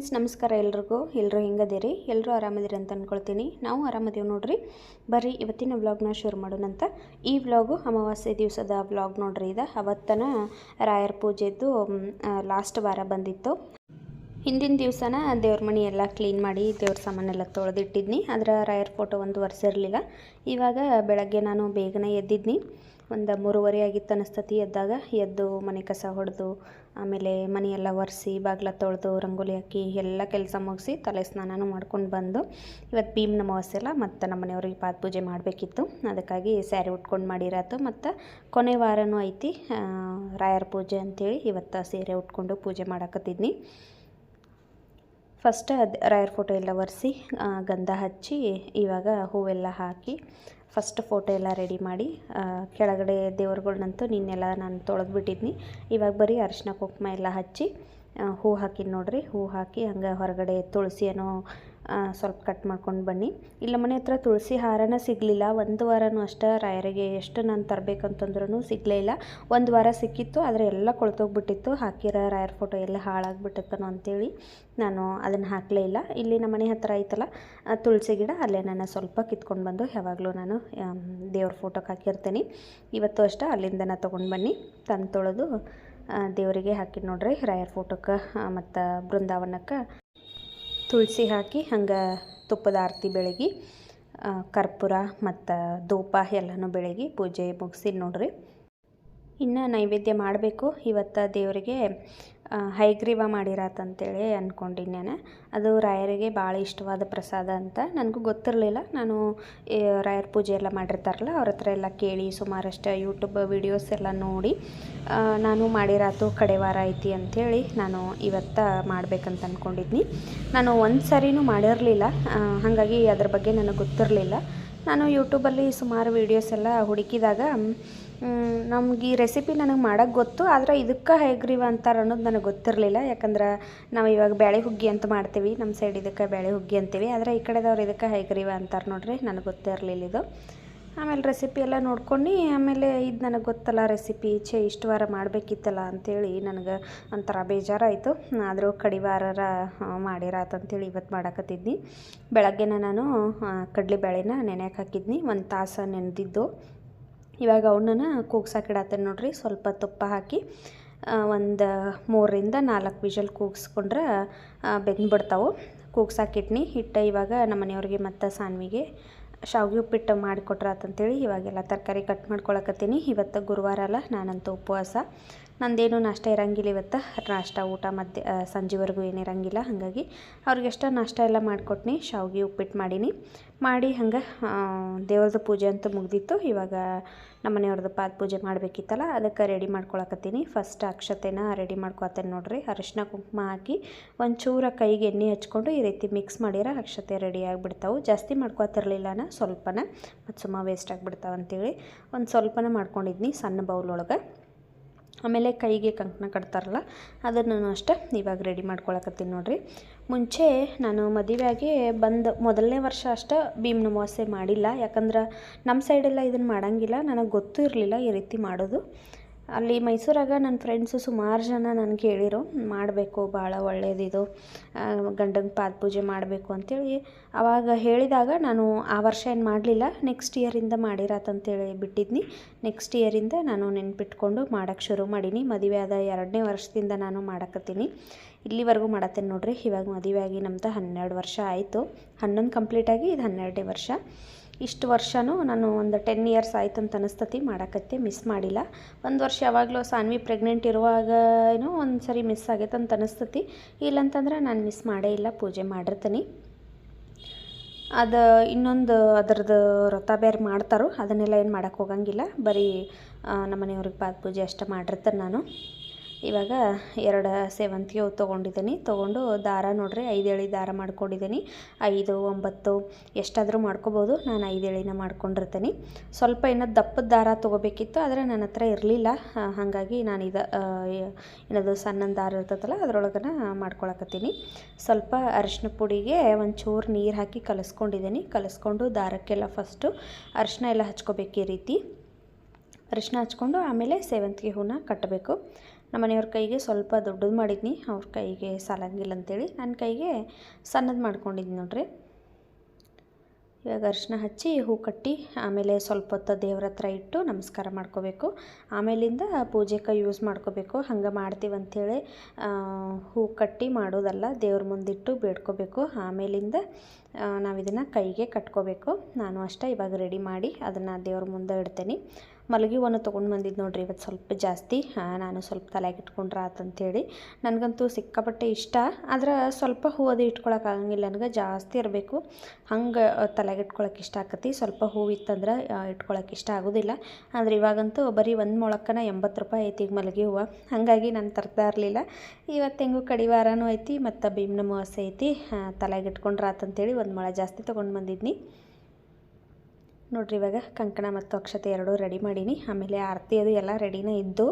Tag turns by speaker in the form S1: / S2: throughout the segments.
S1: Friends, ನಮಸ್ಕಾರ ಎಲ್ರಿಗೂ. ಎಲ್ಲರೂ ಹೆಂಗದಿರಿ? ಎಲ್ಲರೂ ಆರಾಮದಿರಿ ಅಂತ ಅಂದ್ಕೊಳ್ತೀನಿ ನಾವು ಆರಾಮದೀವಿ ನೋಡ್ರಿ. ಬರ್ರಿ, ಇವತ್ತಿನ ವ್ಲಾಗ್ನ ಶುರು ಮಾಡೋಣಂತ ಈ ವ್ಲಾಗು ಅಮಾವಾಸ್ಯೆ ದಿವಸದ ವ್ಲಾಗ್ ನೋಡ್ರಿ ಇದು. ಅವತ್ತನ ರಾಯರ ಪೂಜೆದ್ದು ಲಾಸ್ಟ್ ವಾರ ಬಂದಿತ್ತು. ಹಿಂದಿನ ದಿವಸನ ದೇವ್ರ ಮನೆ ಎಲ್ಲ ಕ್ಲೀನ್ ಮಾಡಿ ದೇವ್ರ ಸಾಮಾನೆಲ್ಲ ತೊಳೆದಿಟ್ಟಿದ್ನಿ. ಅದರ ರಾಯರ್ ಫೋಟೋ ಒಂದು ಒರೆಸಿರಲಿಲ್ಲ ಇವಾಗ ಬೆಳಗ್ಗೆ ನಾನು ಬೇಗನೆ ಎದ್ದಿದ್ನಿ. ಒಂದು ಮೂರುವರೆ ಆಗಿತ್ತು ಅನಿಸ್ತತಿ, ಎದ್ದಾಗ ಎದ್ದು ಮನೆ ಕಸ ಹೊಡೆದು, ಆಮೇಲೆ ಮನೆಯೆಲ್ಲ ಒರೆಸಿ, ಬಾಗ್ಲ ತೊಳೆದು, ರಂಗೋಲಿ ಹಾಕಿ, ಎಲ್ಲ ಕೆಲಸ ಮುಗಿಸಿ ತಲೆ ಸ್ನಾನನೂ ಮಾಡ್ಕೊಂಡು ಬಂದು ಇವತ್ತು ಭೀಮ್ ನಮ್ಮ ಅಲ್ಲ, ಮತ್ತು ನಮ್ಮ ಮನೆಯವ್ರಿಗೆ ಪಾದ ಪೂಜೆ ಮಾಡಬೇಕಿತ್ತು. ಅದಕ್ಕಾಗಿ ಸ್ಯಾರಿ ಉಟ್ಕೊಂಡು ಮಾಡಿರಾತು. ಮತ್ತು ಕೊನೆ ವಾರನೂ ಐತಿ ರಾಯರ ಪೂಜೆ ಅಂಥೇಳಿ ಇವತ್ತು ಸೀರೆ ಉಟ್ಕೊಂಡು ಪೂಜೆ ಮಾಡಕತ್ತಿದ್ನಿ. ಫಸ್ಟ್ ಅದು ರಾಯರ್ ಫೋಟೋ ಎಲ್ಲ ಒರೆಸಿ ಗಂಧ ಹಚ್ಚಿ, ಇವಾಗ ಹೂವೆಲ್ಲ ಹಾಕಿ ಫಸ್ಟ್ ಫೋಟೋ ಎಲ್ಲ ರೆಡಿ ಮಾಡಿ ಕೆಳಗಡೆ ದೇವ್ರುಗಳ್ನಂತೂ ನಿನ್ನೆಲ್ಲ ನಾನು ತೊಳೆದ್ಬಿಟ್ಟಿದ್ನಿ. ಇವಾಗ ಬರೀ ಅರಿಶಿನ ಕುಂಕುಮ ಎಲ್ಲ ಹಚ್ಚಿ ಹೂ ಹಾಕಿ ನೋಡ್ರಿ, ಹೂ ಹಾಕಿ ಹಂಗೆ ಹೊರಗಡೆ ತುಳಸಿ ಏನೋ ಸ್ವಲ್ಪ ಕಟ್ ಮಾಡ್ಕೊಂಡು ಬನ್ನಿ. ಇಲ್ಲ ಮನೆ ಹತ್ರ ತುಳಸಿ ಹಾರನ ಸಿಗಲಿಲ್ಲ. ಒಂದು ವಾರನೂ ಅಷ್ಟೇ ರಾಯರಿಗೆ ಎಷ್ಟು ನಾನು ತರಬೇಕಂತಂದ್ರೂ ಸಿಗಲೇ ಇಲ್ಲ. ಒಂದು ವಾರ ಸಿಕ್ಕಿತ್ತು, ಆದರೆ ಎಲ್ಲ ಕೊಳ್ತೋಗ್ಬಿಟ್ಟಿತ್ತು. ಹಾಕಿರೋ ರಾಯರ್ ಫೋಟೋ ಎಲ್ಲ ಹಾಳಾಗ್ಬಿಟ್ಟಿತ್ತನೋ ಅಂತೇಳಿ ನಾನು ಅದನ್ನು ಹಾಕಲೇ ಇಲ್ಲ. ಇಲ್ಲಿ ನಮ್ಮ ಮನೆ ಹತ್ರ ಐತಲ್ಲ ತುಳಸಿ ಗಿಡ, ಅಲ್ಲೇ ನಾನು ಸ್ವಲ್ಪ ಕಿತ್ಕೊಂಡು ಬಂದು ಯಾವಾಗಲೂ ನಾನು ದೇವ್ರ ಫೋಟೋಗೆ ಹಾಕಿರ್ತೀನಿ. ಇವತ್ತು ಅಷ್ಟೇ ಅಲ್ಲಿಂದನೇ ತೊಗೊಂಡು ಬನ್ನಿ. ತಂದು ತೊಳೆದು ದೇವರಿಗೆ ಹಾಕಿದ್ದು ನೋಡ್ರಿ, ರಾಯರ್ ಫೋಟೋಕ್ಕೆ ಮತ್ತು ಬೃಂದಾವನಕ್ಕೆ ತುಳಸಿ ಹಾಕಿ ಹಂಗೆ ತುಪ್ಪದ ಆರತಿ ಬೆಳಗ್ಗೆ ಕರ್ಪೂರ ಮತ್ತು ಧೂಪ ಎಲ್ಲನೂ ಬೆಳಗ್ಗೆ ಪೂಜೆ ಮುಗಿಸಿ ನೋಡ್ರಿ. ಇನ್ನು ನೈವೇದ್ಯ ಮಾಡಬೇಕು, ಇವತ್ತು ದೇವರಿಗೆ ಹೈಗ್ರೀವ ಮಾಡಿರತ್ತಂತೇಳಿ ಅಂದ್ಕೊಂಡಿನಿ ನಾನು ಅದು ರಾಯರಿಗೆ ಭಾಳ ಇಷ್ಟವಾದ ಪ್ರಸಾದ ಅಂತ ನನಗೂ ಗೊತ್ತಿರಲಿಲ್ಲ. ನಾನು ರಾಯರ್ ಪೂಜೆ ಎಲ್ಲ ಮಾಡಿರ್ತಾರಲ್ಲ, ಅವ್ರ ಹತ್ರ ಎಲ್ಲ ಕೇಳಿ ಸುಮಾರಷ್ಟು ಯೂಟ್ಯೂಬ್ ವೀಡಿಯೋಸ್ ಎಲ್ಲ ನೋಡಿ ನಾನು ಮಾಡಿರಾತು ಕಡೆವಾರ ಐತಿ ಅಂಥೇಳಿ ನಾನು ಇವತ್ತು ಮಾಡ್ಬೇಕಂತ ಅಂದ್ಕೊಂಡಿದ್ನಿ ನಾನು ಒಂದು ಸರಿನೂ ಮಾಡಿರಲಿಲ್ಲ ಹಾಗಾಗಿ ಅದ್ರ ಬಗ್ಗೆ ನನಗೆ ಗೊತ್ತಿರಲಿಲ್ಲ. ನಾನು ಯೂಟ್ಯೂಬಲ್ಲಿ ಸುಮಾರು ವೀಡಿಯೋಸ್ ಎಲ್ಲ ಹುಡುಕಿದಾಗ ನಮ್ಗೆ ಈ ರೆಸಿಪಿ ನನಗೆ ಮಾಡೋಕ್ಕೆ ಗೊತ್ತು, ಆದರೆ ಇದಕ್ಕೆ ಹೇಗ್ರೀವ ಅಂತಾರೆ ಅನ್ನೋದು ನನಗೆ ಗೊತ್ತಿರಲಿಲ್ಲ. ಯಾಕಂದ್ರೆ ನಾವು ಇವಾಗ ಬೇಳೆ ಹುಗ್ಗಿ ಅಂತ ಮಾಡ್ತೀವಿ ನಮ್ಮ ಸೈಡ್ ಇದಕ್ಕೆ ಬೇಳೆ ಹುಗ್ಗಿ ಅಂತೀವಿ, ಆದರೆ ಈ ಕಡೆದವ್ರು ಇದಕ್ಕೆ ಹೇಗ್ರೀವ ಅಂತಾರೆ ನೋಡಿರಿ ನನಗೆ ಗೊತ್ತಿರಲಿಲ್ಲ ಇದು. ಆಮೇಲೆ ರೆಸಿಪಿ ಎಲ್ಲ ನೋಡ್ಕೊಂಡು, ಆಮೇಲೆ ಇದು ನನಗೆ ಗೊತ್ತಲ್ಲ ರೆಸಿಪಿ ಛೇ ಇಷ್ಟು ವಾರ ಮಾಡಬೇಕಿತ್ತಲ್ಲ ಅಂಥೇಳಿ ನನಗೆ ಒಂಥರ ಬೇಜಾರಾಯಿತು. ಆದರೂ ಕಡಿವಾರರ ಮಾಡಿರಾತಂಥೇಳಿ ಇವತ್ತು ಮಾಡಾಕತ್ತಿದ್ನಿ. ಬೆಳಗ್ಗೆನ ನಾನು ಕಡಲೆಬೇಳೆನ ನೆನೆಯಕ್ಕೆ ಹಾಕಿದ್ನಿ, ಒಂದು ತಾಸು ನೆನೆದಿದ್ದು. ಇವಾಗ ಅವನ್ನ ಕೂಗ್ಸಾಕಿಡತ್ತೇನೆ ನೋಡ್ರಿ, ಸ್ವಲ್ಪ ತುಪ್ಪ ಹಾಕಿ ಒಂದು ಮೂರರಿಂದ ನಾಲ್ಕು ವಿಜಲ್ ಕೂಗಿಸ್ಕೊಂಡ್ರೆ ಬೆಂದ್ಬಿಡ್ತಾವೆ. ಕೂಗ್ಸಾಕಿಟ್ನಿ, ಹಿಟ್ಟು ಇವಾಗ ನಮ್ಮ ಮನೆಯವ್ರಿಗೆ ಮತ್ತು ಸಾನ್ವಿಗೆ ಶಾವಿಗೆ ಉಪ್ಪಿಟ್ಟು ಮಾಡಿಕೊಟ್ರಾತಂತೇಳಿ ಇವಾಗೆಲ್ಲ ತರಕಾರಿ ಕಟ್ ಮಾಡ್ಕೊಳಕತ್ತೀನಿ. ಇವತ್ತು ಗುರುವಾರ ಅಲ್ಲ, ನಾನಂತೂ ಉಪವಾಸ. ನಂದೇನು ನಾಷ್ಟ ಇರಂಗಿಲ್ಲ ಇವತ್ತು. ನಾಷ್ಟ, ಊಟ ಮಧ್ಯ ಸಂಜೆವರೆಗೂ ಏನು ಇರಂಗಿಲ್ಲ. ಹಾಗಾಗಿ ಅವ್ರಿಗೆಷ್ಟ ನಾಷ್ಟ ಎಲ್ಲ ಮಾಡಿಕೊಟ್ನಿ. ಶಾವ್ಗೆ ಉಪ್ಪಿಟ್ಟು ಮಾಡೀನಿ. ಮಾಡಿ ಹಂಗೆ ದೇವ್ರದ್ದು ಪೂಜೆ ಅಂತೂ ಮುಗ್ದಿತ್ತು. ಇವಾಗ ನಮ್ಮ ಮನೆಯವ್ರದ್ದು ಪಾದ ಪೂಜೆ ಮಾಡಬೇಕಿತ್ತಲ್ಲ, ಅದಕ್ಕೆ ರೆಡಿ ಮಾಡ್ಕೊಳಕತ್ತೀನಿ. ಫಸ್ಟ್ ಅಕ್ಷತೆನ ರೆಡಿ ಮಾಡ್ಕೊತೇನೆ ನೋಡಿರಿ. ಅರಿಶಿನ ಕುಂಕುಮ ಹಾಕಿ ಒಂಚೂರ ಕೈಗೆ ಎಣ್ಣೆ ಹಚ್ಕೊಂಡು ಈ ರೀತಿ ಮಿಕ್ಸ್ ಮಾಡಿರ ಅಕ್ಷತೆ ರೆಡಿ ಆಗಿಬಿಡ್ತಾವೆ. ಜಾಸ್ತಿ ಮಾಡ್ಕೊತಿರ್ಲಿಲ್ಲ ನಾ ಸ್ವಲ್ಪನ, ಮತ್ತು ಸುಮ್ಮ ವೇಸ್ಟ್ ಆಗಿಬಿಡ್ತಾವಂತೇಳಿ. ಒಂದು ಸ್ವಲ್ಪನ ಮಾಡ್ಕೊಂಡಿದ್ನಿ ಸಣ್ಣ ಬೌಲೊಳಗೆ ಆಮೇಲೆ ಕೈಗೆ ಕಂಕಣ ಕಟ್ತಾರಲ್ಲ, ಅದನ್ನು ಅಷ್ಟೇ ಇವಾಗ ರೆಡಿ ಮಾಡ್ಕೊಳಕತ್ತೀನಿ ನೋಡಿರಿ. ಮುಂಚೆ ನಾನು ಮದುವೆಯಾಗಿ ಬಂದು ಮೊದಲನೇ ವರ್ಷ ಅಷ್ಟೇ ಭೀಮ್ ಅಮಾವಾಸ್ಯೆ ಮಾಡಿಲ್ಲ. ಯಾಕಂದ್ರೆ ನಮ್ಮ ಸೈಡೆಲ್ಲ ಇದನ್ನು ಮಾಡೋಂಗಿಲ್ಲ. ನನಗೆ ಗೊತ್ತೂ ಇರಲಿಲ್ಲ ಈ ರೀತಿ ಮಾಡೋದು. ಅಲ್ಲಿ ಮೈಸೂರಾಗ ನನ್ನ ಫ್ರೆಂಡ್ಸು ಸುಮಾರು ಜನ ನನಗೆ ಕೇಳಿರು ಮಾಡಬೇಕು, ಭಾಳ ಒಳ್ಳೆಯದಿದು ಗಂಡನ ಪಾದ ಪೂಜೆ ಮಾಡಬೇಕು ಅಂತೇಳಿ. ಆವಾಗ ಹೇಳಿದಾಗ ನಾನು ಆ ವರ್ಷ ಏನು ಮಾಡಲಿಲ್ಲ ನೆಕ್ಸ್ಟ್ ಇಯರಿಂದ ಮಾಡಿರತ್ತಂತೇಳಿ ಬಿಟ್ಟಿದ್ನಿ. ನೆಕ್ಸ್ಟ್ ಇಯರಿಂದ ನಾನು ನೆನ್ಪಿಟ್ಕೊಂಡು ಮಾಡೋಕ್ಕೆ ಶುರು ಮಾಡೀನಿ. ಮದುವೆ ಆದ ಎರಡನೇ ವರ್ಷದಿಂದ ನಾನು ಮಾಡಕತ್ತೀನಿ. ಇಲ್ಲಿವರೆಗೂ ಮಾಡತ್ತೇನೆ ನೋಡ್ರಿ, ಇವಾಗ ಮದುವೆ ಆಗಿ ನಮ್ದು ಹನ್ನೆರಡು ವರ್ಷ ಆಯಿತು. ಹನ್ನೊಂದು ಕಂಪ್ಲೀಟಾಗಿ ಇದು ಹನ್ನೆರಡನೇ ವರ್ಷ. ಇಷ್ಟು ವರ್ಷವೂ ನಾನು ಒಂದು ಟೆನ್ ಇಯರ್ಸ್ ಆಯ್ತು ಅಂತ ಅನಿಸ್ತತಿ, ಮಾಡಕತ್ತೆ ಮಿಸ್ ಮಾಡಿಲ್ಲ. ಒಂದು ವರ್ಷ ಯಾವಾಗಲೂ ಸಾನ್ವಿ ಪ್ರೆಗ್ನೆಂಟ್ ಇರುವಾಗ ಏನೋ ಒಂದು ಸರಿ ಮಿಸ್ ಆಗೈತೆ ಅಂತ ಅನಿಸ್ತತಿ. ಇಲ್ಲಂತಂದ್ರೆ ನಾನು ಮಿಸ್ ಮಾಡೇ ಇಲ್ಲ, ಪೂಜೆ ಮಾಡಿರ್ತೀನಿ. ಅದು ಇನ್ನೊಂದು ಅದರದ್ದು ವ್ರತ ಬೇರೆ ಮಾಡ್ತಾರೋ ಅದನ್ನೆಲ್ಲ ಏನು ಮಾಡೋಕ್ಕೆ ಹೋಗಂಗಿಲ್ಲ. ಬರೀ ನಮ್ಮನೆಯವ್ರಿಗೆ ನಮ್ಮ ಮನೆಯವ್ರಿಗೆ ಪಾದ ಪೂಜೆ ಅಷ್ಟೇ ಮಾಡಿರ್ತೇನೆ ನಾನು. ಇವಾಗ ಎರಡು ಸೇವಂತಿಗೆ ಹೂ ತೊಗೊಂಡಿದ್ದೀನಿ. ತೊಗೊಂಡು ದಾರ ನೋಡ್ರಿ ಐದೇಳಿ ದಾರ ಮಾಡ್ಕೊಂಡಿದ್ದೀನಿ. ಐದು, ಒಂಬತ್ತು, ಎಷ್ಟಾದರೂ ಮಾಡ್ಕೋಬೋದು. ನಾನು ಐದೇಳಿನ ಮಾಡ್ಕೊಂಡಿರ್ತೀನಿ. ಸ್ವಲ್ಪ ಏನೋ ದಪ್ಪದ ದಾರ ತೊಗೋಬೇಕಿತ್ತು, ಆದರೆ ನನ್ನ ಹತ್ರ ಇರಲಿಲ್ಲ. ಹಾಗಾಗಿ ನಾನು ಇದು ಏನದು ಸಣ್ಣ ದಾರ ಇರ್ತದಲ್ಲ ಅದರೊಳಗನ ಮಾಡ್ಕೊಳಕತ್ತೀನಿ. ಸ್ವಲ್ಪ ಅರಿಶಿನ ಪುಡಿಗೆ ಒಂಚೂರು ನೀರು ಹಾಕಿ ಕಲಿಸ್ಕೊಂಡಿದ್ದೀನಿ. ಕಲಿಸ್ಕೊಂಡು ದಾರಕ್ಕೆಲ್ಲ ಫಸ್ಟು ಅರಿಶಿನ ಎಲ್ಲ ಹಚ್ಕೋಬೇಕು ಈ ರೀತಿ. ಅರಿಶಿನ ಹಚ್ಕೊಂಡು ಆಮೇಲೆ ಸೇವಂತಿಗೆ ಹೂನ ಕಟ್ಟಬೇಕು. ನಮ್ಮ ಮನೆಯವ್ರ ಕೈಗೆ ಸ್ವಲ್ಪ ದೊಡ್ಡದು ಮಾಡಿದ್ನಿ, ಅವ್ರ ಕೈಗೆ ಸಾಲಂಗಿಲ್ಲ ಅಂತೇಳಿ ನನ್ನ ಕೈಗೆ ಸಣ್ಣದು ಮಾಡ್ಕೊಂಡಿದ್ನಿ ನೋಡ್ರಿ. ಇವಾಗ ಅರಿಶಿನ ಹಚ್ಚಿ ಹೂ ಕಟ್ಟಿ ಆಮೇಲೆ ಸ್ವಲ್ಪ ಹೊತ್ತು ದೇವ್ರ ಹತ್ರ ಇಟ್ಟು ನಮಸ್ಕಾರ ಮಾಡ್ಕೋಬೇಕು. ಆಮೇಲಿಂದ ಪೂಜೆಗೆ ಯೂಸ್ ಮಾಡ್ಕೋಬೇಕು, ಹಂಗೆ ಮಾಡ್ತೀವಿ ಅಂಥೇಳಿ ಹೂ ಕಟ್ಟಿ ಮಾಡೋದಲ್ಲ ದೇವ್ರ ಮುಂದಿಟ್ಟು ಬೇಡ್ಕೋಬೇಕು. ಆಮೇಲಿಂದ ನಾವು ಇದನ್ನು ಕೈಗೆ ಕಟ್ಕೋಬೇಕು. ನಾನು ಅಷ್ಟೇ ಇವಾಗ ರೆಡಿ ಮಾಡಿ ಅದನ್ನು ದೇವ್ರ ಮುಂದೆ ಇಡ್ತೇನೆ. ಮಲಗಿ ಒಂದು ತೊಗೊಂಡು ಬಂದಿದ್ದು ನೋಡ್ರಿ ಇವತ್ತು ಸ್ವಲ್ಪ ಜಾಸ್ತಿ. ನಾನು ಸ್ವಲ್ಪ ತಲೆಗೆ ಇಟ್ಕೊಂಡ್ರೆ ಆತಂತೇಳಿ ನನಗಂತೂ ಸಿಕ್ಕಾಪಟ್ಟೆ ಇಷ್ಟ. ಆದ್ರೆ ಸ್ವಲ್ಪ ಹೂವದು ಇಟ್ಕೊಳಕ್ಕಾಗಂಗಿಲ್ಲ ನನಗೆ ಜಾಸ್ತಿ ಇರಬೇಕು. ಹಂಗೆ ತಲೆಗೆ ಇಟ್ಕೊಳಕ್ಕೆ ಇಷ್ಟ ಆಕತಿ. ಸ್ವಲ್ಪ ಹೂವು ಇತ್ತಂದ್ರೆ ಇಟ್ಕೊಳಕ್ಕೆ ಇಷ್ಟ ಆಗೋದಿಲ್ಲ. ಆದರೆ ಇವಾಗಂತೂ ಬರೀ ಒಂದು ಮೊಳಕ್ಕನ ಎಂಬತ್ತು ರೂಪಾಯಿ ಐತಿ ಈಗ ಮಲಗಿ ಹೂವು. ಹಾಗಾಗಿ ನಾನು ತರ್ತಾ ಇರಲಿಲ್ಲ. ಇವತ್ತು ಹೆಂಗೂ ಕಡಿವಾರನೂ ಐತಿ ಮತ್ತು ಭೀಮ್ನ ಅಮಾವಾಸ್ಯೆ ಐತಿ. ತಲೆಗೆ ಇಟ್ಕೊಂಡ್ರೆ ಆತಂತೇಳಿ ಒಂದು ಮೊಳ ಜಾಸ್ತಿ ತೊಗೊಂಡು ಬಂದಿದ್ನಿ. ನೋಡ್ರಿ ಇವಾಗ ಕಂಕಣ ಮತ್ತು ಅಕ್ಷತೆ ಎರಡೂ ರೆಡಿ ಮಾಡೀನಿ. ಆಮೇಲೆ ಆರತಿ ಅದು ಎಲ್ಲ ರೆಡಿನೇ ಇದ್ದು,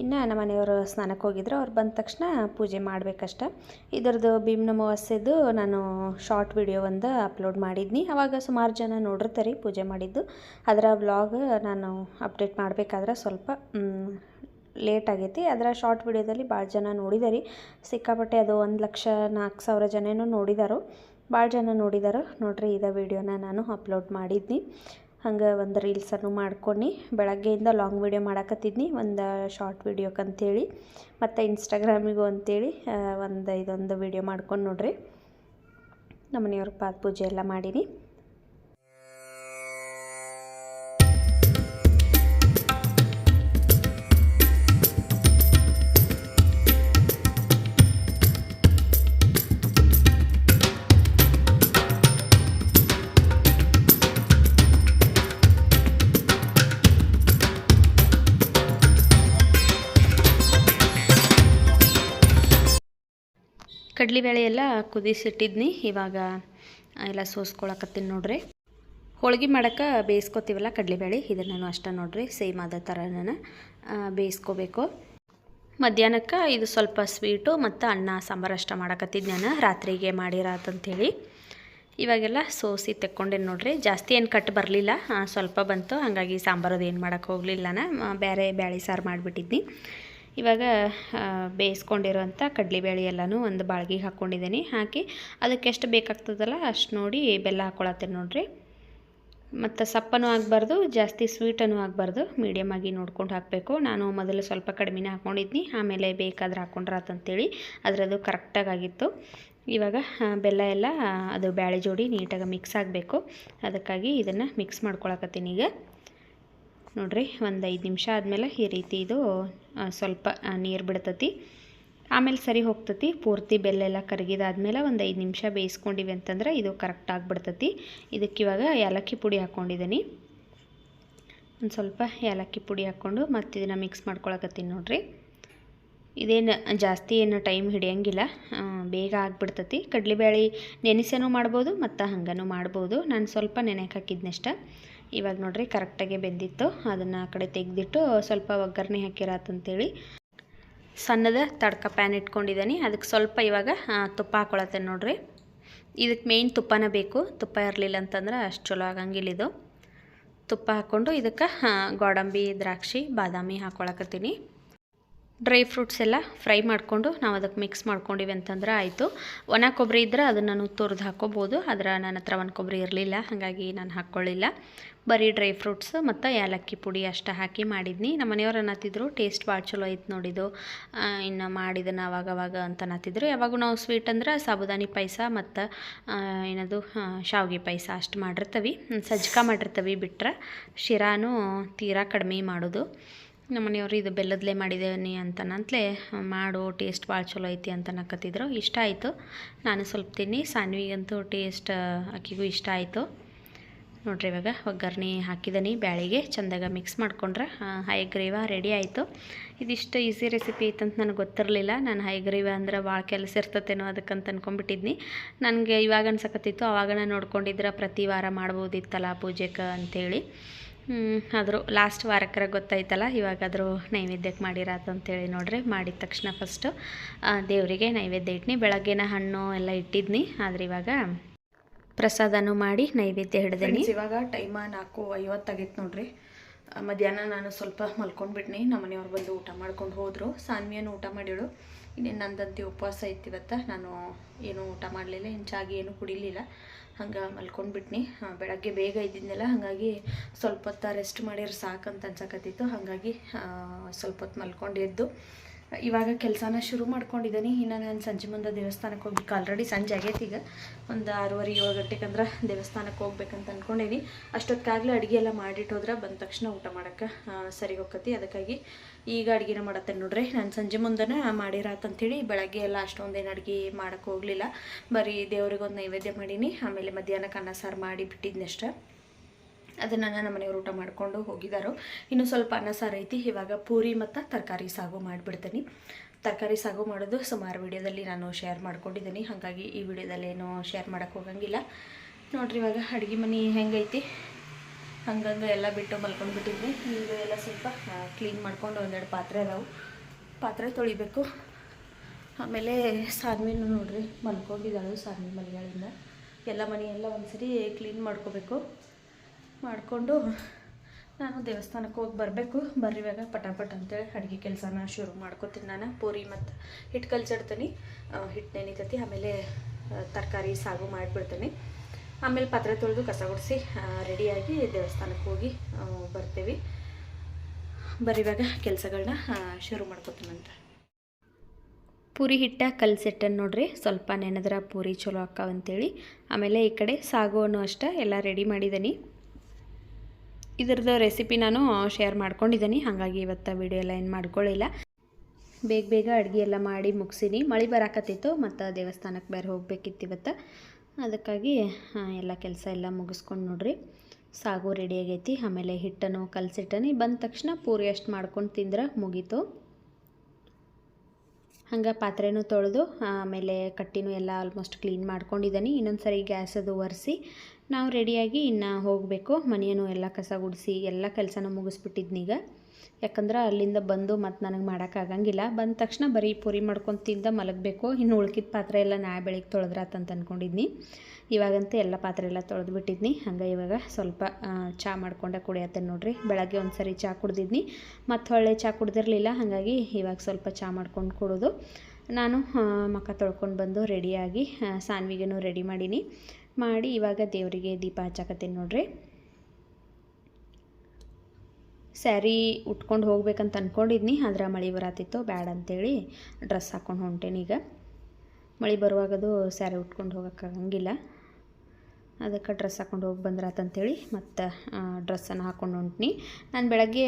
S1: ಇನ್ನು ನಮ್ಮ ಮನೆಯವರು ಸ್ನಾನಕ್ಕೆ ಹೋಗಿದ್ರು. ಅವ್ರು ಬಂದ ತಕ್ಷಣ ಪೂಜೆ ಮಾಡಬೇಕಷ್ಟ. ಇದರದ್ದು ಭೀಮ್ನ ಅಮಾವಾಸ್ಯೆದು ನಾನು ಶಾರ್ಟ್ ವಿಡಿಯೋ ಒಂದು ಅಪ್ಲೋಡ್ ಮಾಡಿದ್ನಿ. ಆವಾಗ ಸುಮಾರು ಜನ ನೋಡಿರ್ತಾರೆ ಪೂಜೆ ಮಾಡಿದ್ದು. ಅದರ ವ್ಲಾಗ್ ನಾನು ಅಪ್ಡೇಟ್ ಮಾಡಬೇಕಾದ್ರೆ ಸ್ವಲ್ಪ ಲೇಟ್ ಆಗೈತಿ. ಅದರ ಶಾರ್ಟ್ ವಿಡಿಯೋದಲ್ಲಿ ಭಾಳ ಜನ ನೋಡಿದಾರೆ, ಸಿಕ್ಕಾಪಟ್ಟೆ ಅದು ಒಂದು ಲಕ್ಷ ನಾಲ್ಕು ಸಾವಿರ ಜನನೂ ನೋಡಿದಾರು. ಭಾಳ ಜನ ನೋಡಿದಾರೆ. ನೋಡ್ರಿ, ಇದ ವಿಡಿಯೋನ ನಾನು ಅಪ್ಲೋಡ್ ಮಾಡಿದ್ನಿ. ಹಂಗೆ ಒಂದು ರೀಲ್ಸನ್ನು ಮಾಡ್ಕೊಂಡು, ಬೆಳಗ್ಗೆಯಿಂದ ಲಾಂಗ್ ವೀಡಿಯೋ ಮಾಡಕತ್ತಿದ್ನಿ. ಒಂದು ಶಾರ್ಟ್ ವೀಡಿಯೋಕ್ಕಂಥೇಳಿ ಮತ್ತು ಇನ್ಸ್ಟಾಗ್ರಾಮಿಗೂ ಅಂತೇಳಿ ಒಂದು ಇದೊಂದು ವಿಡಿಯೋ ಮಾಡ್ಕೊಂಡು ನೋಡ್ರಿ. ನಮ್ಮ ಮನೆಯವ್ರ ಪಾದ ಪೂಜೆ ಎಲ್ಲ ಮಾಡೀನಿ. ಕಡ್ಲಿಬೇಳೆ ಎಲ್ಲ ಕುದಿಸಿಟ್ಟಿದ್ನಿ. ಇವಾಗ ಎಲ್ಲ ಸೋಸ್ಕೊಳಕತ್ತೀನಿ ನೋಡ್ರಿ. ಹೋಳ್ಗೆ ಮಾಡೋಕೆ ಬೇಯಿಸ್ಕೊತೀವಲ್ಲ ಕಡಲೆಬೇಳೆ? ಇದನ್ನು ನಾನು ಅಷ್ಟೇ ನೋಡ್ರಿ ಸೇಮ್ ಅದೇ ಥರ ನಾನು ಬೇಯಿಸ್ಕೋಬೇಕು. ಮಧ್ಯಾಹ್ನಕ್ಕೆ ಇದು ಸ್ವಲ್ಪ ಸ್ವೀಟು ಮತ್ತು ಅನ್ನ ಸಾಂಬಾರು ಅಷ್ಟ ಮಾಡಕತ್ತಿದ್ದು ನಾನು, ರಾತ್ರಿಗೆ ಮಾಡಿರತ್ತಂಥೇಳಿ ಇವಾಗೆಲ್ಲ ಸೋಸಿ ತೆಕ್ಕೊಂಡೇನು ನೋಡ್ರಿ. ಜಾಸ್ತಿ ಏನು ಕಟ್ ಬರಲಿಲ್ಲ ಸ್ವಲ್ಪ ಬಂತು, ಹಾಗಾಗಿ ಸಾಂಬಾರದು ಏನು ಮಾಡೋಕ್ಕೆ ಹೋಗಲಿಲ್ಲ ನಾನು ಬೇರೆ ಬ್ಯಾಳಿ ಸಾರು ಮಾಡಿಬಿಟ್ಟಿದ್ನಿ. ಇವಾಗ ಬೇಯಿಸ್ಕೊಂಡಿರೋಂಥ ಕಡಲೆಬೇಳೆ ಎಲ್ಲನೂ ಒಂದು ಬಾಳ್ಗಿಗೆ ಹಾಕ್ಕೊಂಡಿದ್ದೀನಿ. ಹಾಕಿ ಅದಕ್ಕೆ ಎಷ್ಟು ಬೇಕಾಗ್ತದಲ್ಲ ಅಷ್ಟು ನೋಡಿ ಬೆಲ್ಲ ಹಾಕ್ಕೊಳತ್ತೀನಿ ನೋಡಿರಿ. ಮತ್ತು ಸಪ್ಪನೂ ಆಗಬಾರ್ದು, ಜಾಸ್ತಿ ಸ್ವೀಟನ್ನು ಆಗಬಾರ್ದು. ಮೀಡಿಯಮ್ ಆಗಿ ನೋಡ್ಕೊಂಡು ಹಾಕಬೇಕು. ನಾನು ಮೊದಲು ಸ್ವಲ್ಪ ಕಡಿಮೆನೇ ಹಾಕ್ಕೊಂಡಿದ್ನಿ. ಆಮೇಲೆ ಬೇಕಾದ್ರೆ ಹಾಕ್ಕೊಂಡ್ರೆ ಅದರದು ಕರೆಕ್ಟಾಗಿ ಆಗಿತ್ತು. ಇವಾಗ ಬೆಲ್ಲ ಎಲ್ಲ ಅದು ಬ್ಯಾಳೆ ಜೋಡಿ ನೀಟಾಗಿ ಮಿಕ್ಸ್ ಆಗಬೇಕು. ಅದಕ್ಕಾಗಿ ಇದನ್ನು ಮಿಕ್ಸ್ ಮಾಡ್ಕೊಳಕತ್ತೀನಿ ಈಗ. ನೋಡಿರಿ, ಒಂದು ಐದು ನಿಮಿಷ ಆದಮೇಲೆ ಈ ರೀತಿ ಇದು ಸ್ವಲ್ಪ ನೀರು ಬಿಡ್ತತಿ. ಆಮೇಲೆ ಸರಿ ಹೋಗ್ತತಿ. ಪೂರ್ತಿ ಬೆಲ್ಲೆಲ್ಲ ಕರಗಿದಾದ್ಮೇಲೆ ಒಂದು ಐದು ನಿಮಿಷ ಬೇಯಿಸ್ಕೊಂಡಿವಿ ಅಂತಂದ್ರೆ ಇದು ಕರೆಕ್ಟ್ ಆಗಿಬಿಡ್ತತಿ. ಇದಕ್ಕೆ ಇವಾಗ ಏಲಕ್ಕಿ ಪುಡಿ ಹಾಕ್ಕೊಂಡಿದ್ದೀನಿ ಒಂದು ಸ್ವಲ್ಪ ಏಲಕ್ಕಿ ಪುಡಿ ಹಾಕ್ಕೊಂಡು ಮತ್ತು ಇದನ್ನು ಮಿಕ್ಸ್ ಮಾಡ್ಕೊಳಕತ್ತೀನಿ ನೋಡಿರಿ. ಇದೇನು ಜಾಸ್ತಿ ಏನು ಟೈಮ್ ಹಿಡಿಯಂಗಿಲ್ಲ. ಬೇಗ ಆಗಿಬಿಡ್ತತಿ. ಕಡಲೆಬೇಳೆ ನೆನೆಸೇನೂ ಮಾಡ್ಬೋದು ಮತ್ತು ಹಂಗನೂ ಮಾಡ್ಬೋದು. ನಾನು ಸ್ವಲ್ಪ ನೆನೆಗೆ ಹಾಕಿದ್ನಷ್ಟ. ಇವಾಗ ನೋಡ್ರಿ ಕರೆಕ್ಟಾಗಿ ಬೆಂದಿತ್ತು. ಅದನ್ನು ಆ ಕಡೆ ತೆಗೆದಿಟ್ಟು ಸ್ವಲ್ಪ ಒಗ್ಗರಣೆ ಹಾಕಿರತ್ತಂತೇಳಿ ಸಣ್ಣದ ತಡ್ಕ ಪ್ಯಾನ್ ಇಟ್ಕೊಂಡಿದ್ದೀನಿ ಅದಕ್ಕೆ ಸ್ವಲ್ಪ ಇವಾಗ ತುಪ್ಪ ಹಾಕೊಳತ್ತೆ ನೋಡ್ರಿ. ಇದಕ್ಕೆ ಮೇಯ್ನ್ ತುಪ್ಪನ ಬೇಕು. ತುಪ್ಪ ಇರಲಿಲ್ಲ ಅಂತಂದ್ರೆ ಅಷ್ಟು ಚಲೋ ಆಗಂಗಿಲ್ಲ ಇದು. ತುಪ್ಪ ಹಾಕ್ಕೊಂಡು ಇದಕ್ಕೆ ಗೋಡಂಬಿ, ದ್ರಾಕ್ಷಿ, ಬಾದಾಮಿ ಹಾಕ್ಕೊಳಕತ್ತೀನಿ ಡ್ರೈ ಫ್ರೂಟ್ಸ್ ಎಲ್ಲ ಫ್ರೈ ಮಾಡಿಕೊಂಡು ನಾವು ಅದಕ್ಕೆ ಮಿಕ್ಸ್ ಮಾಡ್ಕೊಂಡಿವಿ ಅಂತಂದ್ರೆ ಆಯಿತು. ಒಣ ಕೊಬ್ಬರಿ ಇದ್ದರೆ ಅದನ್ನು ನಾನು ತುರಿದು ಹಾಕ್ಕೋಬೋದು ಆದರೆ ನನ್ನ ಹತ್ರ ಒಣ ಕೊಬ್ಬರಿ ಇರಲಿಲ್ಲ, ಹಾಗಾಗಿ ನಾನು ಹಾಕ್ಕೊಳ್ಳಿಲ್ಲ ಬರೀ ಡ್ರೈ ಫ್ರೂಟ್ಸ್ ಮತ್ತು ಏಲಕ್ಕಿ ಪುಡಿ ಅಷ್ಟು ಹಾಕಿ ಮಾಡಿದ್ನಿ. ನಮ್ಮ ಮನೆಯವ್ರು ಅನ್ನತ್ತಿದ್ರು ಟೇಸ್ಟ್ ಭಾಳ ಚಲೋ ಐತೆ ನೋಡಿದ್ದು ಇನ್ನು ಮಾಡಿದನ ಅವಾಗ ಅಂತ ಅನ್ನತ್ತಿದ್ರು ಯಾವಾಗೂ ನಾವು ಸ್ವೀಟ್ ಅಂದ್ರೆ ಸಾಬುದಾನಿ ಪಾಯಸ ಮತ್ತು ಏನದು ಶಾವಿಗೆ ಪಾಯಸ ಅಷ್ಟು ಮಾಡಿರ್ತೀವಿ. ಸಜ್ಜಕ ಮಾಡಿರ್ತೀವಿ ಬಿಟ್ರೆ. ಶಿರಾನು ತೀರಾ ಕಡಿಮೆ ಮಾಡೋದು. ನಮ್ಮ ಮನೆಯವರು ಇದು ಬೆಲ್ಲದಲ್ಲೇ ಮಾಡಿದ್ದೇನೆ ಅಂತನಂತಲೇ ಮಾಡು ಟೇಸ್ಟ್ ಭಾಳ ಚಲೋ ಐತಿ ಅಂತ ಅನ್ನಕತ್ತಿದ್ರು ಇಷ್ಟ ಆಯಿತು. ನಾನು ಸ್ವಲ್ಪ ತಿನ್ನಿ, ಸಾನ್ವಿಗಂತೂ ಟೇಸ್ಟ್ ಆಕಿಗೂ ಇಷ್ಟ ಆಯಿತು. ನೋಡ್ರಿ ಇವಾಗ ಒಗ್ಗರಣೆ ಹಾಕಿದ್ದೀನಿ ಬ್ಯಾಳಿಗೆ, ಚಂದಾಗ ಮಿಕ್ಸ್ ಮಾಡ್ಕೊಂಡ್ರೆ ಹೈಗ್ರೀವ ರೆಡಿ ಆಯಿತು. ಇದಿಷ್ಟು ಈಸಿ ರೆಸಿಪಿ ಐತಂತ ನನಗೆ ಗೊತ್ತಿರಲಿಲ್ಲ. ನಾನು ಹೈ ಗ್ರೇವ ಅಂದ್ರೆ ಭಾಳ ಕೆಲಸ ಇರ್ತತೇನೋ ಅದಕ್ಕಂತ ಅನ್ಕೊಂಡ್ಬಿಟ್ಟಿದ್ನಿ ನನಗೆ ಇವಾಗ ಅನ್ಸಕತ್ತಿತ್ತು ಆವಾಗ ನೋಡ್ಕೊಂಡಿದ್ರೆ ಪ್ರತಿ ವಾರ ಮಾಡ್ಬೋದಿತ್ತಲ್ಲ ಪೂಜೆಗೆ ಅಂತೇಳಿ. ಆದರೂ ಲಾಸ್ಟ್ ವಾರಕ್ಕರ ಗೊತ್ತಾಯ್ತಲ್ಲ, ಇವಾಗಾದರೂ ನೈವೇದ್ಯಕ್ಕೆ ಮಾಡಿರಾತು ಅಂತೇಳಿ ನೋಡ್ರಿ, ಮಾಡಿದ ತಕ್ಷಣ ಫಸ್ಟು ದೇವರಿಗೆ ನೈವೇದ್ಯ ಇಟ್ನಿ, ಬೆಳಗ್ಗೆನ ಹಣ್ಣು ಎಲ್ಲ ಇಟ್ಟಿದ್ನಿ, ಆದರೆ ಇವಾಗ ಪ್ರಸಾದನೂ ಮಾಡಿ ನೈವೇದ್ಯ ಹಿಡ್ದೇನಿ.
S2: ಇವಾಗ ಟೈಮ ನಾಲ್ಕು ಐವತ್ತಾಗಿತ್ತು ನೋಡ್ರಿ.
S1: ಮಧ್ಯಾಹ್ನ ನಾನು ಸ್ವಲ್ಪ ಮಲ್ಕೊಂಡ್ಬಿಟ್ನಿ, ನಮ್ಮ ಮನೆಯವ್ರು ಬಂದು ಊಟ ಮಾಡ್ಕೊಂಡು ಹೋದರು. ಸಾನ್ವಿಯನ್ನು ಊಟ ಮಾಡಿಳು ಇನ್ನೇನು ನಂದಂತೆ ಉಪವಾಸ ಐತಿ ಇವತ್ತು, ನಾನು ಏನೂ ಊಟ ಮಾಡಲಿಲ್ಲ ಹೆಚ್ಚಾಗಿ ಏನೂ ಕುಡಿಲಿಲ್ಲ. ಹಂಗೆ ಮಲ್ಕೊಂಡ್ಬಿಟ್ನಿ. ಬಿಟ್ನಿ ಬೆಳಗ್ಗೆ ಬೇಗ ಇದ್ದಿದ್ನಲ್ಲ, ಹಾಗಾಗಿ ಸ್ವಲ್ಪ ಹೊತ್ತ ರೆಸ್ಟ್ ಮಾಡಿದ್ರೆ ಸಾಕಂತ ಅನ್ಸಕತ್ತಿತ್ತು. ಹಾಗಾಗಿ ಸ್ವಲ್ಪ ಹೊತ್ತು ಮಲ್ಕೊಂಡು ಎದ್ದು ಇವಾಗ ಕೆಲಸನ ಶುರು ಮಾಡ್ಕೊಂಡಿದ್ದೀನಿ ಇನ್ನು ನಾನು ಸಂಜೆ ಮುಂದೆ ದೇವಸ್ಥಾನಕ್ಕೆ ಹೋಗ್ಬೇಕು. ಆಲ್ರೆಡಿ ಸಂಜೆ ಆಗೈತಿ ಈಗ. ಒಂದು ಆರೂವರೆ, ಏಳು ಗಂಟೆಗೆ ಅಂದ್ರೆ ದೇವಸ್ಥಾನಕ್ಕೆ ಹೋಗ್ಬೇಕಂತ ಅಂದ್ಕೊಂಡೀನಿ ಅಷ್ಟೊತ್ತಾಗಲೇ ಅಡುಗೆ ಎಲ್ಲ ಮಾಡಿಟ್ಟೋದ್ರೆ ಬಂದ ತಕ್ಷಣ ಊಟ ಮಾಡೋಕ್ಕೆ ಸರಿ ಹೋಗ್ತತಿ ಅದಕ್ಕಾಗಿ ಈಗ ಅಡುಗೆನ ಮಾಡತ್ತೆ ನೋಡ್ರಿ. ನಾನು ಸಂಜೆ ಮುಂದೆನೇ ಮಾಡಿರತ್ತಂಥೇಳಿ ಬೆಳಗ್ಗೆ ಎಲ್ಲ ಅಷ್ಟೊಂದೇನು ಅಡುಗೆ ಮಾಡೋಕ್ಕೆ ಹೋಗಲಿಲ್ಲ. ಬರೀ ದೇವ್ರಿಗೆ ಒಂದು ನೈವೇದ್ಯ ಮಾಡೀನಿ. ಆಮೇಲೆ ಮಧ್ಯಾಹ್ನಕ್ಕೆ ಅನ್ನ ಸಾರು ಮಾಡಿ ಬಿಟ್ಟಿದ್ನಷ್ಟೇ. ಅದನ್ನು ನನ್ನ ಮನೆಯವರು ಊಟ ಮಾಡಿಕೊಂಡು ಹೋಗಿದ್ದಾರೋ ಇನ್ನು ಸ್ವಲ್ಪ ಅನ್ನ, ಸಾರು ಐತಿ. ಇವಾಗ ಪೂರಿ ಮತ್ತು ತರಕಾರಿ ಸಾಗು ಮಾಡಿಬಿಡ್ತೀನಿ. ತರಕಾರಿ ಸಾಗು ಮಾಡೋದು ಸುಮಾರು ವಿಡಿಯೋದಲ್ಲಿ ನಾನು ಶೇರ್ ಮಾಡ್ಕೊಂಡಿದ್ದೀನಿ. ಹಾಗಾಗಿ ಈ ವಿಡಿಯೋದಲ್ಲಿ ಏನು ಶೇರ್ ಮಾಡೋಕ್ಕೆ ಹೋಗಂಗಿಲ್ಲ. ನೋಡ್ರಿ ಇವಾಗ ಅಡುಗೆ ಮನೆ ಹೆಂಗೈತಿ? ಹಂಗಂಗೆ ಎಲ್ಲ ಬಿಟ್ಟು ಮಲ್ಕೊಂಡು ಬಿಟ್ಟಿದ್ವಿ. ಈಗ ಎಲ್ಲ ಸ್ವಲ್ಪ ಕ್ಲೀನ್ ಮಾಡ್ಕೊಂಡು ಒಂದೆರಡು ಪಾತ್ರೆ ಅದಾವು. ಪಾತ್ರೆ ತೊಳಿಬೇಕು. ಆಮೇಲೆ ಸಾನ್ವಿನೂ ನೋಡ್ರಿ ಮಲ್ಕೊಂಡಿದ್ದಾಳು ಸಾನ್ವಿ ಮಲೆಗಳಿಂದ ಎಲ್ಲ ಮನೆಯೆಲ್ಲ ಒಂದ್ಸರಿ ಕ್ಲೀನ್ ಮಾಡ್ಕೋಬೇಕು. ಮಾಡಿಕೊಂಡು ನಾನು ದೇವಸ್ಥಾನಕ್ಕೆ ಹೋಗಿ ಬರಬೇಕು. ಬರ್ರಿವಾಗ ಪಟಾಪಟ್ ಅಂತೇಳಿ ಅಡುಗೆ ಕೆಲಸನ ಶುರು ಮಾಡ್ಕೊತೀನಿ ನಾನು. ಪೂರಿ ಮತ್ತು ಹಿಟ್ಟು ಕಲ್ಸಿಡ್ತೀನಿ ಹಿಟ್ಟು ನೆನಿತೈತಿ. ಆಮೇಲೆ ತರಕಾರಿ ಸಾಗು ಮಾಡಿಬಿಡ್ತೀನಿ. ಆಮೇಲೆ ಪಾತ್ರೆ ತೊಳೆದು ಕಸ ಗುಡಿಸಿ ರೆಡಿಯಾಗಿ ದೇವಸ್ಥಾನಕ್ಕೆ ಹೋಗಿ ಬರ್ತೀವಿ. ಬರಿವಾಗ ಕೆಲಸಗಳನ್ನ ಶುರು ಮಾಡ್ಕೊತೀನಂತೆ ಪೂರಿ ಹಿಟ್ಟ ಕಲ್ಸಿಟ್ಟನ್ನು ನೋಡ್ರಿ. ಸ್ವಲ್ಪ ನೆನೆದ್ರೆ ಪೂರಿ ಚಲೋ ಅಕ್ಕಾವಂತೇಳಿ ಆಮೇಲೆ ಈ ಕಡೆ ಸಾಗುವನ್ನು ಅಷ್ಟೇ. ಎಲ್ಲ ರೆಡಿ ಮಾಡಿದ್ದೀನಿ ಇದ್ರದ್ದು ರೆಸಿಪಿ ನಾನು ಶೇರ್ ಮಾಡ್ಕೊಂಡಿದ್ದೀನಿ ಹಾಗಾಗಿ ಇವತ್ತು ವಿಡಿಯೋ ಎಲ್ಲ ಏನು ಮಾಡ್ಕೊಳ್ಳಿಲ್ಲ ಬೇಗ ಬೇಗ ಅಡುಗೆ ಎಲ್ಲ ಮಾಡಿ ಮುಗಿಸಿನಿ. ಮಳೆ ಬರಾಕತ್ತಿತ್ತು ಮತ್ತು ದೇವಸ್ಥಾನಕ್ಕೆ ಬೇರೆ ಹೋಗ್ಬೇಕಿತ್ತು ಇವತ್ತು. ಅದಕ್ಕಾಗಿ ಎಲ್ಲ ಕೆಲಸ ಎಲ್ಲ ಮುಗಿಸ್ಕೊಂಡು ನೋಡ್ರಿ. ಸಾಗು ರೆಡಿ ಆಗೈತಿ. ಆಮೇಲೆ ಹಿಟ್ಟನ್ನು ಕಲಸಿಟ್ಟನಿ. ಬಂದ ತಕ್ಷಣ ಪೂರಿ ಅಷ್ಟು ಮಾಡ್ಕೊಂಡು ತಿಂದ್ರೆ ಮುಗೀತು. ಹಂಗೆ ಪಾತ್ರೆನೂ ತೊಳೆದು, ಆಮೇಲೆ ಕಟ್ಟಿನೂ ಎಲ್ಲ ಆಲ್ಮೋಸ್ಟ್ ಕ್ಲೀನ್ ಮಾಡ್ಕೊಂಡಿದ್ದೀನಿ ಇನ್ನೊಂದು ಸರಿ ಗ್ಯಾಸ್ ಅದು ಒರೆಸಿ ನಾವು ರೆಡಿಯಾಗಿ ಇನ್ನು ಹೋಗಬೇಕು. ಮನೆಯನ್ನು ಎಲ್ಲ ಕಸ ಗುಡಿಸಿ ಎಲ್ಲ ಕೆಲಸನ ಮುಗಿಸ್ಬಿಟ್ಟಿದ್ನೀಗ ಯಾಕಂದ್ರೆ ಅಲ್ಲಿಂದ ಬಂದು ಮತ್ತು ನನಗೆ ಮಾಡೋಕ್ಕಾಗಂಗಿಲ್ಲ ಬಂದ ತಕ್ಷಣ ಬರೀ ಪೂರಿ ಮಾಡ್ಕೊಂಡು ತಿಂದ ಮಲಗಬೇಕು. ಇನ್ನು ಉಳ್ಕಿದ ಪಾತ್ರೆ ಎಲ್ಲ ನಾಳೆ ಬೆಳಿಗ್ಗೆ ತೊಳೆದ್ರಾತಂತ ಅಂದ್ಕೊಂಡಿದ್ನಿ ಇವಾಗಂತೂ ಎಲ್ಲ ಪಾತ್ರೆ ಎಲ್ಲ ತೊಳೆದು ಬಿಟ್ಟಿದ್ನಿ ಹಂಗೆ ಇವಾಗ ಸ್ವಲ್ಪ ಚಹಾ ಮಾಡ್ಕೊಂಡೆ ಕುಡಿಯತ್ತೆ ನೋಡಿರಿ. ಬೆಳಗ್ಗೆ ಒಂದು ಸರಿ ಚಹಾ ಕುಡ್ದಿದ್ನಿ. ಮತ್ತು ಹೊಳ್ಳೆ ಚಹಾ ಕುಡ್ದಿರಲಿಲ್ಲ. ಹಾಗಾಗಿ ಇವಾಗ ಸ್ವಲ್ಪ ಚಹಾ ಮಾಡ್ಕೊಂಡು ಕುಡೋದು. ನಾನು ಮುಖ ತೊಳ್ಕೊಂಡು ಬಂದು ರೆಡಿಯಾಗಿ ಸಾನ್ವಿಗೆನೂ ರೆಡಿ ಮಾಡೀನಿ. ಮಾಡಿ ಇವಾಗ ದೇವರಿಗೆ ದೀಪ ಹಚ್ಚಾಕತ್ತೀನಿ ನೋಡ್ರಿ. ಸ್ಯಾರಿ ಉಟ್ಕೊಂಡು ಹೋಗ್ಬೇಕಂತ ಅಂದ್ಕೊಂಡಿದ್ನಿ ಆದ್ರೆ ಮಳೆ ಬರತ್ತಿತ್ತು ಬ್ಯಾಡ ಅಂತೇಳಿ ಡ್ರೆಸ್ ಹಾಕ್ಕೊಂಡು ಹೊಂಟೇನಿ ಈಗ. ಮಳೆ ಬರುವಾಗದು ಸ್ಯಾರಿ ಉಟ್ಕೊಂಡು ಹೋಗೋಕ್ಕಾಗಂಗಿಲ್ಲ ಅದಕ್ಕೆ ಡ್ರೆಸ್ ಹಾಕೊಂಡು ಹೋಗಿ ಬಂದ್ರಾತಂತೇಳಿ ಮತ್ತು ಡ್ರೆಸ್ಸನ್ನು ಹಾಕ್ಕೊಂಡು ಹೊಂಟ್ನಿ. ನಾನು ಬೆಳಗ್ಗೆ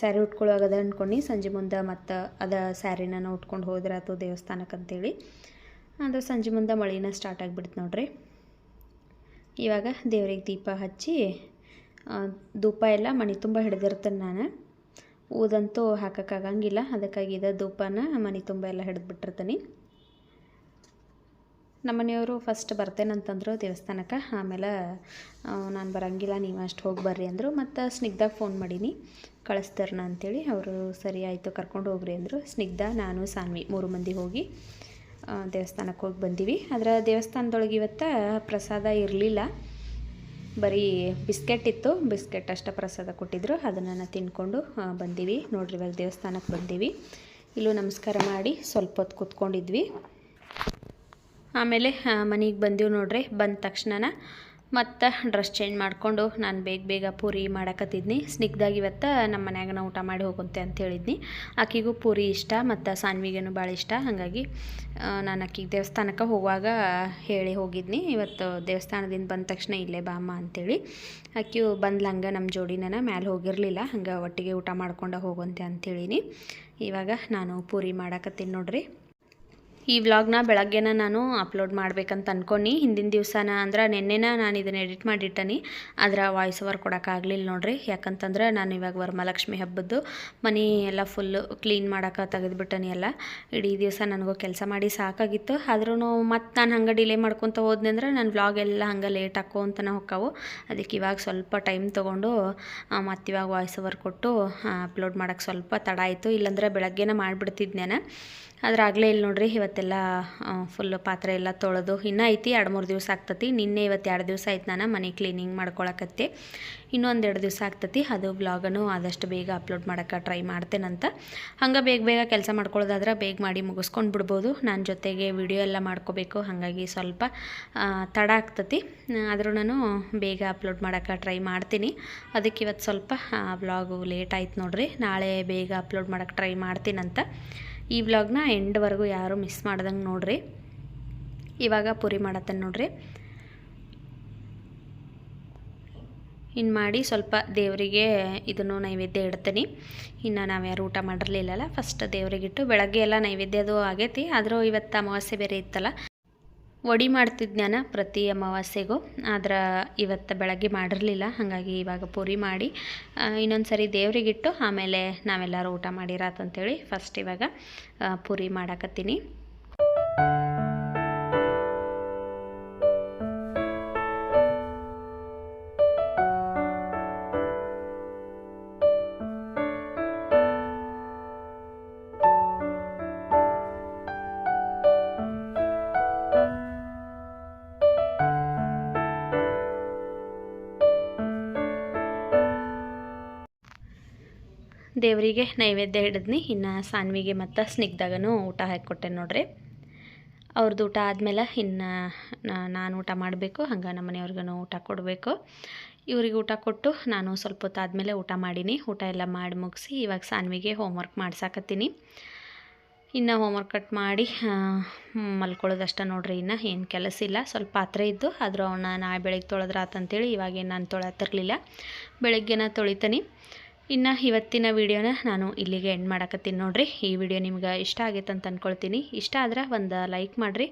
S1: ಸ್ಯಾರಿ ಉಟ್ಕೊಳ್ಳೋಗದ ಅಂದ್ಕೊಂಡು ಸಂಜೆ ಮುಂದೆ ಮತ್ತು ಅದ ಸ್ಯಾರಿನ ಉಟ್ಕೊಂಡು ಹೋದ್ರಾತು ದೇವಸ್ಥಾನಕ್ಕೆ ಅಂತೇಳಿ. ಅದು ಸಂಜೆ ಮುಂದೆ ಮಳಿನ ಸ್ಟಾರ್ಟ್ ಆಗಿಬಿಡ್ತು ನೋಡ್ರಿ. ಇವಾಗ ದೇವ್ರಿಗೆ ದೀಪ ಹಚ್ಚಿ ಧೂಪ ಎಲ್ಲ ಮನೆ ತುಂಬ ಹಿಡ್ದಿರ್ತೇನೆ ನಾನು. ಊದಂತೂ ಹಾಕೋಕ್ಕಾಗಂಗಿಲ್ಲ, ಅದಕ್ಕಾಗಿ ಇದು ಧೂಪನ ಮನೆ ತುಂಬ ಎಲ್ಲ ಹಿಡಿದ್ಬಿಟ್ಟಿರ್ತೀನಿ. ನಮ್ಮ ಮನೆಯವರು ಫಸ್ಟ್ ಬರ್ತೇನಂತಂದರು ದೇವಸ್ಥಾನಕ್ಕೆ, ಆಮೇಲೆ ನಾನು ಬರಂಗಿಲ್ಲ, ನೀವು ಅಷ್ಟು ಹೋಗಿ ಬರ್ರಿ ಅಂದರು, ಮತ್ತು ಸ್ನಿಗ್ಧಾಗ ಫೋನ್ ಮಾಡೀನಿ. ಕಳಿಸ್ತಾರನ ಅಂತೇಳಿ, ಅವರು ಸರಿ ಆಯಿತು ಕರ್ಕೊಂಡು ಹೋಗ್ರಿ ಅಂದರು. ಸ್ನಿಗ್ಧ, ನಾನು, ಸಾನ್ವಿ ಮೂರು ಮಂದಿ ಹೋಗಿ ದೇವಸ್ಥಾನಕ್ಕೆ ಹೋಗಿ ಬಂದೀವಿ. ಅದರ ದೇವಸ್ಥಾನದೊಳಗೆ ಇವತ್ತು ಪ್ರಸಾದ ಇರಲಿಲ್ಲ. ಬರೀ ಬಿಸ್ಕೆಟ್ ಇತ್ತು. ಬಿಸ್ಕೆಟ್ ಅಷ್ಟ ಪ್ರಸಾದ ಕೊಟ್ಟಿದ್ರು. ಅದನ್ನು ತಿನ್ಕೊಂಡು ಬಂದೀವಿ. ನೋಡ್ರಿ ಇವಾಗ ದೇವಸ್ಥಾನಕ್ಕೆ ಬಂದೀವಿ. ಇಲ್ಲೂ ನಮಸ್ಕಾರ ಮಾಡಿ ಸ್ವಲ್ಪ ಹೊತ್ತು ಕೂತ್ಕೊಂಡಿದ್ವಿ. ಆಮೇಲೆ ಮನೆಗೆ ಬಂದೀವಿ ನೋಡ್ರಿ. ಬಂದ ತಕ್ಷಣ ಮತ್ತು ಡ್ರೆಸ್ ಚೇಂಜ್ ಮಾಡಿಕೊಂಡು ನಾನು ಬೇಗ ಬೇಗ ಪೂರಿ ಮಾಡಕತ್ತಿದ್ನಿ. ಸ್ನಿಗ್ಧಾಗಿ ಇವತ್ತು ನಮ್ಮ ಮನ್ಯಾಗ ಊಟ ಮಾಡಿ ಹೋಗುತ್ತೆ ಅಂತ ಹೇಳಿದ್ನಿ. ಆಕಿಗೂ ಪೂರಿ ಇಷ್ಟ ಮತ್ತು ಸಾನ್ವಿಗೇನು ಭಾಳ ಇಷ್ಟ. ಹಾಗಾಗಿ ನಾನು ಆಕಿಗೆ ದೇವಸ್ಥಾನಕ್ಕೆ ಹೋಗುವಾಗ ಹೇಳಿ ಹೋಗಿದ್ನಿ. ಇವತ್ತು ದೇವಸ್ಥಾನದಿಂದ ಬಂದ ತಕ್ಷಣ ಇಲ್ಲೇ ಬಾಮ್ಮ ಅಂತೇಳಿ. ಆಕಿಯು ಬಂದ್ಲ ಹಂಗೆ ನಮ್ಮ ಜೋಡಿನ ಮ್ಯಾಲೆ ಹೋಗಿರಲಿಲ್ಲ. ಹಂಗೆ ಒಟ್ಟಿಗೆ ಊಟ ಮಾಡ್ಕೊಂಡು ಹೋಗುವಂತೆ ಅಂತೇಳಿನಿ ಇವಾಗ ನಾನು ಪೂರಿ ಮಾಡಕತ್ತೀನಿ ನೋಡ್ರಿ. ಈ ವ್ಲಾಗ್ನ ಬೆಳಗ್ಗೆನ ನಾನು ಅಪ್ಲೋಡ್ ಮಾಡ್ಬೇಕಂತ ಅಂದ್ಕೊಂಡು ಹಿಂದಿನ ದಿವಸನ ಅಂದ್ರೆ ನಿನ್ನೆನ ನಾನು ಇದನ್ನು ಎಡಿಟ್ ಮಾಡಿಟ್ಟನಿ. ಅದರ ವಾಯ್ಸ್ ಓವರ್ ಕೊಡೋಕ್ಕಾಗಲಿಲ್ಲ ನೋಡ್ರಿ. ಯಾಕಂತಂದ್ರೆ ನಾನು ಇವಾಗ ವರಮಹಾಲಕ್ಷ್ಮಿ ಹಬ್ಬದ್ದು ಮನೆ ಎಲ್ಲ ಫುಲ್ಲು ಕ್ಲೀನ್ ಮಾಡೋಕೆ ತೆಗೆದುಬಿಟ್ಟನಿ ಎಲ್ಲ. ಇಡೀ ದಿವಸ ನನಗೂ ಕೆಲಸ ಮಾಡಿ ಸಾಕಾಗಿತ್ತು. ಆದ್ರೂ ಮತ್ತು ನಾನು ಹಂಗೆ ಡಿಲೇ ಮಾಡ್ಕೊತ ಹೋದ್ನಿ ಅಂದ್ರೆ ನನ್ನ ವ್ಲಾಗ್ ಎಲ್ಲ ಹಂಗೆ ಲೇಟ್ ಹಾಕೋಂತನ ಹೊಕ್ಕಾವು. ಅದಕ್ಕೆ ಇವಾಗ ಸ್ವಲ್ಪ ಟೈಮ್ ತೊಗೊಂಡು ಮತ್ತು ಇವಾಗ ವಾಯ್ಸ್ ಓವರ್ ಕೊಟ್ಟು ಅಪ್ಲೋಡ್ ಮಾಡೋಕ್ಕೆ ಸ್ವಲ್ಪ ತಡ ಆಯಿತು. ಇಲ್ಲಾಂದ್ರೆ ಬೆಳಗ್ಗೆನೇ ಮಾಡಿಬಿಡ್ತಿದ್ನೇನ ಅದ್ರಾಗಲೇ ಇಲ್ಲಿ ನೋಡ್ರಿ ಇವತ್ತೆಲ್ಲ ಫುಲ್ ಪಾತ್ರೆ ಎಲ್ಲ ತೊಳೆದು, ಇನ್ನೂ ಐತಿ, ಎರಡು ಮೂರು ದಿವಸ ಆಗ್ತತಿ. ನಿನ್ನೆ ಇವತ್ತು ಎರಡು ದಿವಸ ಆಯ್ತು ನಾನು ಮನೆ ಕ್ಲೀನಿಂಗ್ ಮಾಡ್ಕೊಳಕತ್ತೆ. ಇನ್ನೊಂದು ಎರಡು ದಿವಸ ಆಗ್ತತಿ. ಅದು ವ್ಲಾಗನು ಆದಷ್ಟು ಬೇಗ ಅಪ್ಲೋಡ್ ಮಾಡೋಕ್ಕೆ ಟ್ರೈ ಮಾಡ್ತೇನಂತ ಹಂಗೆ ಬೇಗ ಬೇಗ ಕೆಲಸ ಮಾಡ್ಕೊಳ್ಳೋದಾದ್ರೆ ಬೇಗ ಮಾಡಿ ಮುಗಿಸ್ಕೊಂಡು ಬಿಡ್ಬೋದು. ನನ್ನ ಜೊತೆಗೆ ವಿಡಿಯೋ ಎಲ್ಲ ಮಾಡ್ಕೋಬೇಕು. ಹಾಗಾಗಿ ಸ್ವಲ್ಪ ತಡ ಆಗ್ತತಿ. ಆದರೂ ನಾನು ಬೇಗ ಅಪ್ಲೋಡ್ ಮಾಡೋಕ್ಕೆ ಟ್ರೈ ಮಾಡ್ತೀನಿ. ಅದಕ್ಕೆ ಇವತ್ತು ಸ್ವಲ್ಪ ಬ್ಲಾಗು ಲೇಟ್ ಆಯ್ತು ನೋಡ್ರಿ. ನಾಳೆ ಬೇಗ ಅಪ್ಲೋಡ್ ಮಾಡೋಕ್ಕೆ ಟ್ರೈ ಮಾಡ್ತೀನಂತ. ಈ ವ್ಲಾಗ್ನ ಎಂಡ್ವರೆಗೂ ಯಾರೂ ಮಿಸ್ ಮಾಡ್ದಂಗೆ ನೋಡ್ರಿ. ಇವಾಗ ಪುರಿ ಮಾಡತ್ತೆ ನೋಡ್ರಿ. ಇನ್ನು ಮಾಡಿ ಸ್ವಲ್ಪ ದೇವರಿಗೆ ಇದನ್ನು ನೈವೇದ್ಯ ಇಡ್ತೀನಿ. ಇನ್ನು ನಾವ್ಯಾರು ಊಟ ಮಾಡಿರಲಿಲ್ಲಲ್ಲ ಫಸ್ಟ್ ದೇವರಿಗಿಟ್ಟು ಬೆಳಗ್ಗೆ ಎಲ್ಲ ನೈವೇದ್ಯದು ಆಗೈತಿ. ಆದರೂ ಇವತ್ತು ಅಮಾವಾಸ್ಯೆ ಬೇರೆ ಇತ್ತಲ್ಲ ವಡಿ ಮಾಡ್ತಿದ್ನಾನ ಪ್ರತಿ ಅಮಾವಾಸ್ಯೆಗೂ. ಆದ್ರೆ ಇವತ್ತು ಬೆಳಗ್ಗೆ ಮಾಡಿರಲಿಲ್ಲ. ಹಾಗಾಗಿ ಇವಾಗ ಪೂರಿ ಮಾಡಿ ಇನ್ನೊಂದು ಸರಿ ದೇವರಿಗಿಟ್ಟು ಆಮೇಲೆ ನಾವೆಲ್ಲರೂ ಊಟ ಮಾಡಿರಾತಂಥೇಳಿ ಫಸ್ಟ್ ಇವಾಗ ಪೂರಿ ಮಾಡಾಕತ್ತೀನಿ. ದೇವರಿಗೆ ನೈವೇದ್ಯ ಹಿಡಿದ್ನಿ. ಇನ್ನು ಸಾನ್ವಿಗೆ ಮತ್ತು ಸ್ನಿಗ್ಧಾಗೂ ಊಟ ಹಾಕಿಕೊಟ್ಟೆ ನೋಡ್ರಿ. ಅವ್ರದ್ದು ಊಟ ಆದಮೇಲೆ ಇನ್ನು ನಾನು ಊಟ ಮಾಡಬೇಕು, ಹಂಗೆ ನಮ್ಮ ಮನೆಯವ್ರಿಗೂ ಊಟ ಕೊಡಬೇಕು. ಇವ್ರಿಗೆ ಊಟ ಕೊಟ್ಟು ನಾನು ಸ್ವಲ್ಪ ಹೊತ್ತು ಆದಮೇಲೆ ಊಟ ಮಾಡೀನಿ. ಊಟ ಎಲ್ಲ ಮಾಡಿ ಮುಗಿಸಿ ಇವಾಗ ಸಾನ್ವಿಗೆ ಹೋಮ್ವರ್ಕ್ ಮಾಡ್ಸಾಕತ್ತೀನಿ. ಇನ್ನು ಹೋಮ್ವರ್ಕ್ ಕಟ್ ಮಾಡಿ ಮಲ್ಕೊಳ್ಳೋದಷ್ಟೇ ನೋಡ್ರಿ ಇನ್ನು ಏನು ಕೆಲಸ ಇಲ್ಲ. ಸ್ವಲ್ಪ ಪಾತ್ರೆ ಇದ್ದು ಆದರೂ ಅವನ್ನ ನಾಳೆ ಬೆಳಗ್ಗೆ ತೊಳೆದ್ರಾತಂತೇಳಿ ಇವಾಗೇನು ನಾನು ತೊಳೆತಿರಲಿಲ್ಲ. ಬೆಳಗ್ಗೆನ ತೊಳಿತೀನಿ. ಇನ್ನು ಇವತ್ತಿನ ವಿಡಿಯೋನ ನಾನು ಇಲ್ಲಿಗೆ ಎಂಡ್ ಮಾಡಕತ್ತೀನಿ ನೋಡ್ರಿ. ಈ ವಿಡಿಯೋ ನಿಮ್ಗೆ ಇಷ್ಟ ಆಗೈತೆ ಅಂತ ಅಂದ್ಕೊಳ್ತೀನಿ ಇಷ್ಟ ಆದ್ರೆ ಒಂದು ಲೈಕ್ ಮಾಡಿರಿ.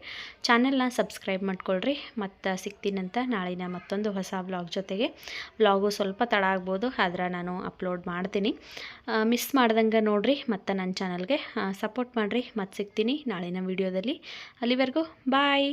S1: ಚಾನೆಲ್ನ ಸಬ್ಸ್ಕ್ರೈಬ್ ಮಾಡ್ಕೊಳ್ರಿ. ಮತ್ತು ಅಂತ ನಾಳಿನ ಮತ್ತೊಂದು ಹೊಸ ವ್ಲಾಗ್ ಜೊತೆಗೆ. ವ್ಲಾಗು ಸ್ವಲ್ಪ ತಡ ಆಗ್ಬೋದು, ಆದ್ರೆ ನಾನು ಅಪ್ಲೋಡ್ ಮಾಡ್ತೀನಿ. ಮಿಸ್ ಮಾಡ್ದಂಗೆ ನೋಡಿರಿ, ಮತ್ತು ನನ್ನ ಚಾನಲ್ಗೆ ಸಪೋರ್ಟ್ ಮಾಡಿರಿ. ಮತ್ತು ಸಿಗ್ತೀನಿ ನಾಳಿನ ವಿಡಿಯೋದಲ್ಲಿ. ಅಲ್ಲಿವರೆಗೂ ಬಾಯ್